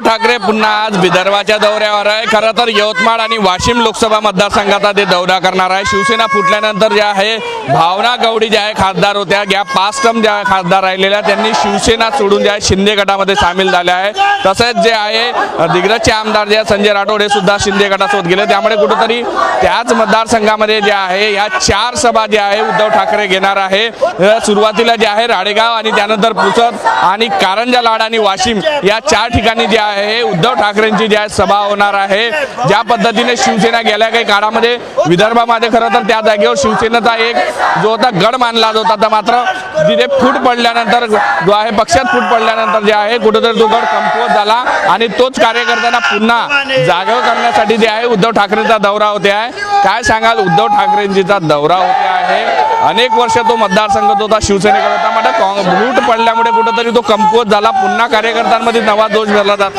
ठाकरे पुन्हा आज विदर्भाच्या दौऱ्यावर आहे. खरं तर यवतमाळ आणि वाशिम लोकसभा मतदारसंघाचा ते दौरा करणार आहे. शिवसेना फुटल्यानंतर जे आहे भावना गवडी ज्या आहे खासदार होत्या. या पाच टर्म ज्या खासदार राहिलेल्या त्यांनी शिवसेना सोडून ज्या आहे शिंदे गटामध्ये सामील झाल्या आहे तसेच जे आहे दिग्रजचे आमदार जे संजय राठोड हे सुद्धा शिंदे गटासोबत गेले. त्यामुळे कुठंतरी त्याच मतदारसंघामध्ये जे आहे या चार सभा ज्या आहे उद्धव ठाकरे घेणार आहे. सुरुवातीला जे आहे राडेगाव आणि त्यानंतर पुसद आणि कारंजा लाड आणि वाशिम या चार ठिकाणी जे आहे उद्धव ठाकरेंची जी आहे सभा होणार आहे ज्या पद्धतीने शिवसेना गेल्या काही काळामध्ये विदर्भामध्ये खरं तर त्या जागेवर शिवसेनेचा एक जो होता गड मानला जात होता मात्र तिथे फूट पडल्यानंतर जो आहे पक्षात फूट पडल्यानंतर जे आहे कुठेतरी तो गड कमकुवत झाला आणि तोच कार्यकर्त्यांना पुन्हा जागेवर करण्यासाठी जे आहे उद्धव ठाकरेंचा दौरा होते आहे. काय सांगाल? उद्धव ठाकरेंजीचा दौरा होते आहे. अनेक वर्ष तो मतदारसंघ तो होता शिवसेनेकडे होता. मात्र काँग- पडल्यामुळे कुठंतरी तो कमकुवत झाला. पुन्हा कार्यकर्त्यांमध्ये नवा दोष झाला जात.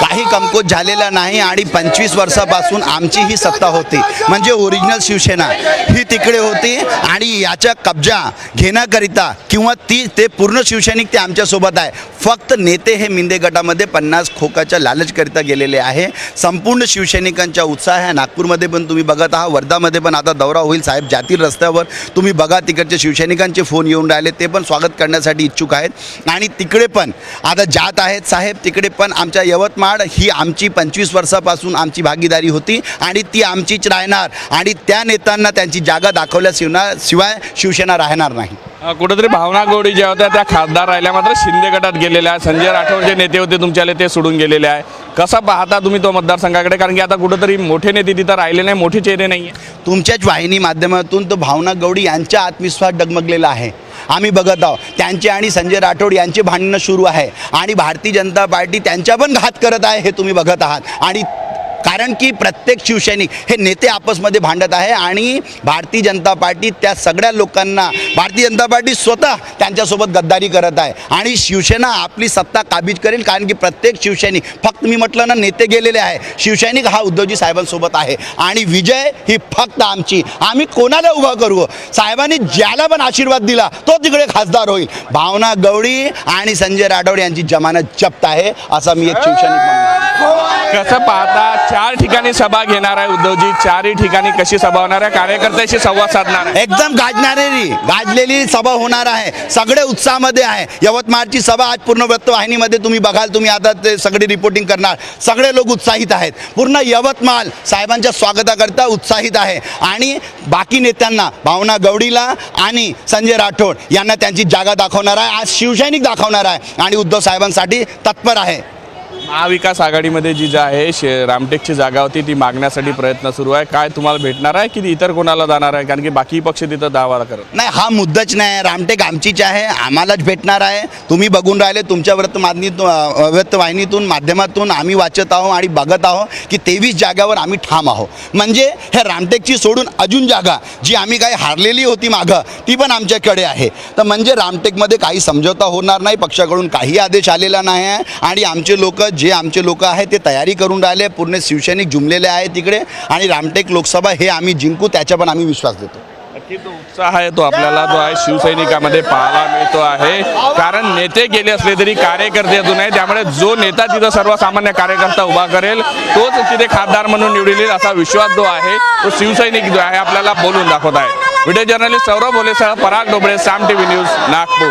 काही कमकुवत झालेला नाही आणि पंचवीस वर्षापासून आमची ही सत्ता होती. म्हणजे ओरिजिनल शिवसेना. ही तिकडे होती आणि याचा कब्जा घेण्याकरिता किंवा ती ते पूर्ण शिवसैनिक ते आमच्यासोबत आहे. फक्त नेते हे मिंदे गटामध्ये पन्नास खोकाच्या लालचकरिता गेलेले आहे. संपूर्ण शिवसैनिकांचा उत्साह आहे नागपूरमध्ये पण तुम्ही बघत आहात. वर्धामध्ये पण आता दौरा होईल. साहेब जातील रस्त्यावर. तुम्ही बघा तिकडचे शिवसैनिकांचे फोन येऊन राहिले. ते पण स्वागत करण्यासाठी इच्छुक आहेत. आणि तिकडे पण आता जात आहेत साहेब. तिकडे पण आमच्या यवतमाळ ही आमची पंचवीस वर्षापासून आमची भागीदारी होती आणि ती आमचीच राहणार. आणि त्या नेत्यांना त्यांची जागा दाखवल्याशिवाय शिवाय शिवसेना राहणार नाही. कुठेतरी भावना गोडी ज्या होत्या त्या खासदार राहिल्या. मात्र शिंदे गटात गेलेल्या आहे संजय राठोड जे नेते होते तुमच्याले ते सोडून गेलेले आहे कसं पाहता तुम्ही तो मतदारसंघाकडे? कारण की आता कुठेतरी मोठे नेते तिथं राहिले नाही मोठे चेहरे नाही आहे तुमच्याच वाहिनी माध्यमातून तो भावना गवडी यांचा आत्मविश्वास डगमगलेला आहे. आम्ही बघत आहोत. त्यांचे आणि संजय राठोड यांचे भांडणं सुरू आहे. आणि भारतीय जनता पार्टी त्यांच्या पण घात करत आहे हे तुम्ही बघत आहात. आणि कारण की प्रत्येक शिवसैनिक हे नेते आपसमध्ये भांडत आहे आणि भारतीय जनता पार्टी त्या सगळ्या लोकांना भारतीय जनता पार्टी स्वतः त्यांच्यासोबत गद्दारी करत आहे. आणि शिवसेना आपली सत्ता काबीज करेल कारण की प्रत्येक शिवसैनिक फक्त मी म्हटलं ना नेते गेलेले आहे. शिवसैनिक हा उद्धवजी साहेबांसोबत आहे. आणि विजय ही फक्त आमची. आम्ही कोणाला उभा करू? साहेबांनी ज्याला पण आशीर्वाद दिला तो तिकडे खासदार होईल. भावना गवडी आणि संजय राठोड यांची जमानत जप्त आहे असा मी एक शिवसैनिक म्हणून कसं पाहता चार ठिकाणी सभा घेणार आहे उद्धवजी. चारही ठिकाणी कशी सभा होणार आहे? कार्यकर्त्याशी संवाद साधणार आहे. एकदम गाजणारी गाजलेली सभा होणार आहे. सगळे उत्साहामध्ये आहे. यवतमाळची सभा आज पूर्ण वृत्तवाहिनीमध्ये तुम्ही बघाल तुम्ही आता ते सगळे रिपोर्टिंग करणार. सगळे लोक उत्साहित आहेत. पूर्ण यवतमाळ साहेबांच्या स्वागताकरता उत्साहित आहे. आणि बाकी नेत्यांना भावना गवडीला आणि संजय राठोड यांना त्यांची जागा दाखवणार आहे. आज शिवसैनिक दाखवणार आहे. आणि उद्धव साहेबांसाठी तत्पर आहे. महाविकास आघाडीमध्ये जी जी आहे शे रामटेकची जागा होती ती मागण्यासाठी प्रयत्न सुरू आहे. काय तुम्हाला भेटणार आहे की इतर कोणाला जाणार आहे? कारण की बाकी पक्ष तिथं दावा करत नाही हा मुद्दाच नाही रामटेक आमचीच आहे. आम्हालाच भेटणार आहे. तुम्ही बघून राहिले तुमच्या वृत्तमाधनीतून अ, वृत्तवाहिनीतून माध्यमातून आम्ही वाचत आहोत आणि बघत आहोत की तेवीस जागावर आम्ही ठाम आहोत. म्हणजे हे रामटेकची सोडून अजून जागा जी आम्ही काही हारलेली होती मागं ती पण आमच्याकडे आहे. तर म्हणजे रामटेकमध्ये काही समझोता होणार नाही. पक्षाकडून काही आदेश आलेला नाही आहे. आणि आमचे लोक जे आमचे लोक आहेत ते तयारी करून राहिले पूर्ण शिवसैनिक जुमलेले आहे तिकडे आणि रामटेक लोकसभा हे आम्ही जिंकू त्याच्या पण आम्ही विश्वास देतो. नक्की तो उत्साह आहे तो आपल्याला जो आहे शिवसैनिकामध्ये पाहायला मिळतो आहे. कारण नेते गेले असले तरी कार्यकर्ते अजून आहे त्यामुळे जो नेता तिथं सर्वसामान्य कार्यकर्ता उभा करेल तोच तिथे खासदार म्हणून निवडून येईल असा विश्वास जो आहे तो शिवसैनिक जो आहे आपल्याला बोलून दाखवत आहे. व्हिडिओ जर्नलिस्ट सौरभ भोलेसह पराग डोबळे साम टीव्ही न्यूज नागपूर.